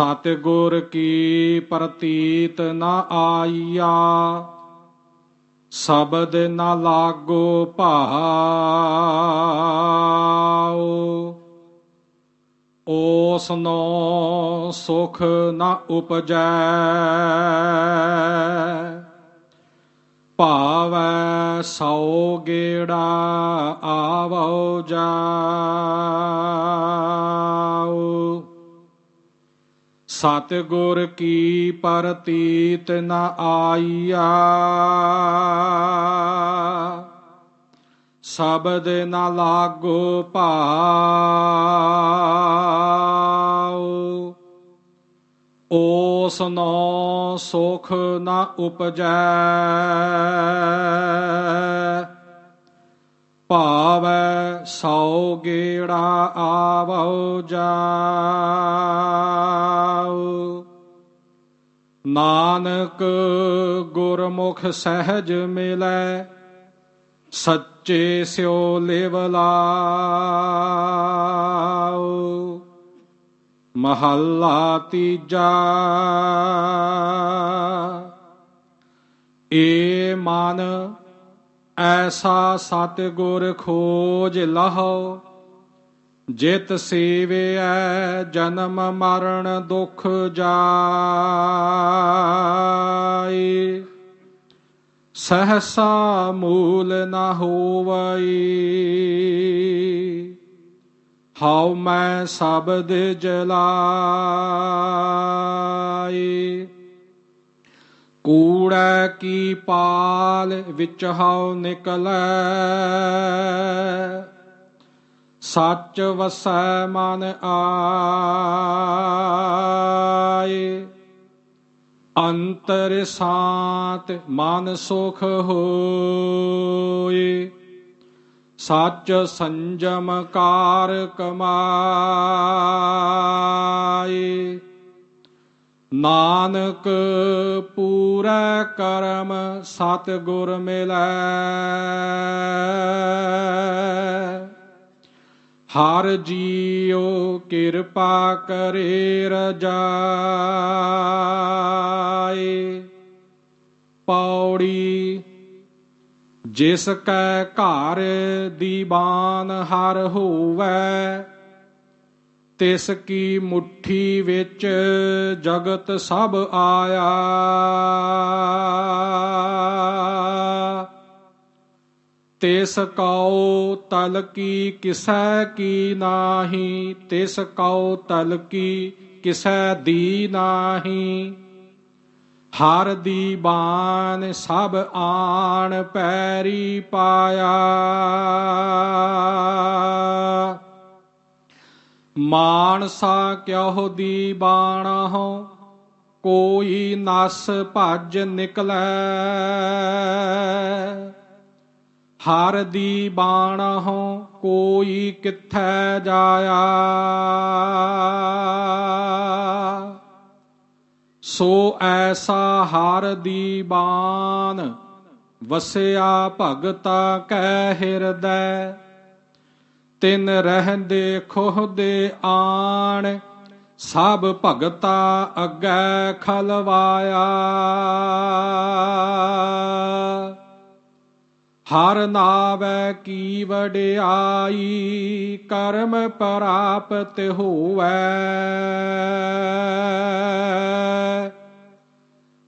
ਸਤਿਗੁਰ ਕੀ ਪ੍ਰਤੀਤ ਨ ਆਈਆ, ਸ਼ਬਦ ਨਾ ਲਾਗੋ ਭਾਉ। ਓਸਨੋ ਸੁਖ ਨ ਉਪਜੈ, ਭਾਵੈ ਸੋ ਗੇੜਾ ਆਵੋ ਜਾਉ ਸਤਿਗੁਰ ਕੀ ਪ੍ਰਤੀਤ ਨ ਆਈਆ। ਸ਼ਬਦ ਨ ਲਾਗੋ ਭਾਉ। ਓਸਨੋ ਸੁਖ ਨ ਉਪਜੈ। ਭਾਵੈ ਸੌ ਗੇੜਾ ਆਵੋ ਜਾ। ਨਾਨਕ ਗੁਰਮੁਖ ਸਹਿਜ ਮਿਲੈ, ਸੱਚੇ ਸਿਓ ਲਿਵ ਲਾਉ ਮਹੱਲਾ ਤੀਜਾ, ਏ ਮਨ ਐਸਾ ਸਤਿਗੁਰ ਖੋਜ ਲਹੋ ਜਿਤ ਸੇਵਿਐ ਜਨਮ ਮਰਨ ਦੁਖ ਜਾਈ ਸਹਸਾ ਮੂਲ ਨਾ ਹੋਵਈ। ਹਉ ਮੈਂ ਸ਼ਬਦ ਜਲਾਈ ਕੂੜੈ ਕੀ ਪਾਲ ਵਿੱਚ ਹਉ ਨਿਕਲੈ। ਸੱਚ ਵਸੈ ਮਨ ਆਏ। ਅੰਤਰ ਸਾਤ ਮਨ ਸੁਖ ਹੋਏ। ਸੱਚ ਸੰਜਮ ਕਾਰ ਕਮਾਏ। ਨਾਨਕ ਪੂਰਾ ਕਰਮ ਸਤ ਗੁਰ ਮਿਲੈ। ਹਰ ਜੀਉ ਕਿਰਪਾ ਕਰੇ ਰਜਾਏ। ਪੌੜੀ, ਜਿਸ ਕੈ ਘਰ ਦੀਵਾਨ ਹਰ ਹੋਵੈ, ਤਿਸ ਕੀ ਮੁਠੀ ਵਿੱਚ ਜਗਤ ਸਭ ਆਇਆ। ਤਿਸ ਕਉ ਤਲ ਕੀ ਕਿਸੈ ਕੀ ਨਾਹੀ, ਤਿਸ ਕਉ ਤਲ ਕੀ ਕਿਸੈ ਦੀ ਨਾਹੀ। ਹਰ ਦੀ ਬਾਣ ਸਭ ਆਣ ਪੈਰੀ ਪਾਇਆ। ਮਾਨਸਾ ਕਿਉ ਦੀ ਬਾਣਹੁ ਕੋਈ ਨਸ ਭੱਜ ਨਿਕਲੈ। ਹਰ ਦੀ ਬਾਣ ਹੋ ਕੋਈ ਕਿੱਥੈ ਜਾਇਆ? ਸੋ ਐਸਾ ਹਰ ਦੀ ਬਾਣ, ਵਸਿਆ ਭਗਤਾ ਕੈ ਹਿਰਦੈ। ਤਿਨ ਰਹਿੰਦੇ ਖੋਹ ਦੇ ਆਣ, ਸਭ ਭਗਤਾ ਅੱਗੇ ਖਲਵਾਇਆ। ਹਰ ਨਾਵੈ ਕੀ ਵਡਿਆਈ ਕਰਮ ਪ੍ਰਾਪਤ ਹੋਵੈ।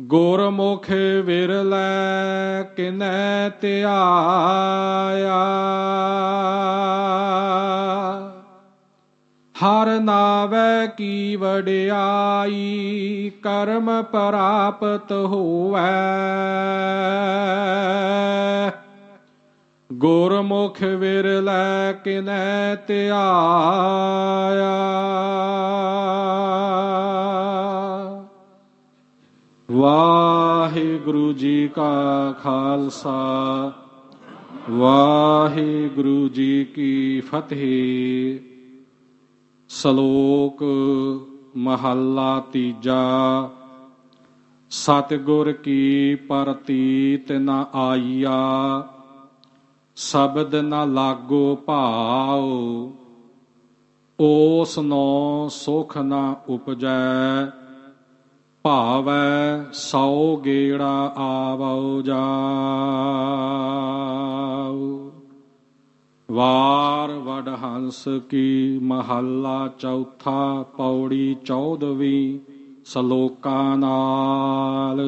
ਗੁਰਮੁਖ ਵਿਰਲੈ ਕਿਨੈ ਧਿਆਇਆ। ਹਰ ਨਾਵੈ ਕੀ ਵਡਿਆਈ ਕਰਮ ਪ੍ਰਾਪਤ ਹੋਵੈ। ਗੁਰਮੁਖ ਵਿਰਲੇ ਕਿਨੈ ਧਿਆਇਆ। ਵਾਹਿਗੁਰੂ ਵਾਹਿਗੁਰੂ ਜੀ ਕਾ ਖਾਲਸਾ, ਵਾਹਿਗੁਰੂ ਜੀ ਕੀ ਫਤਿਹ। ਸ਼ਲੋਕ ਮਹੱਲਾ ਤੀਜਾ, ਸਤਿਗੁਰ ਕੀ ਪ੍ਰਤੀਤ ਨ ਆਈਆ। ਸ਼ਬਦ ਨਾ ਲਾਗੋ ਭਾਉ ਓਸ ਨੋ ਸੁਖ ਨਾ ਉਪਜੈ, ਭਾਵੈ ਸੌ ਗੇੜਾ ਆਵਉ ਜਾਉ। ਵਾਰ ਵਡ ਹੰਸ ਕੀ ਮਹੱਲਾ ਚੌਥਾ ਪੌੜੀ ਚੌਦਵੀਂ ਸ਼ਲੋਕਾਂ ਨਾਲ।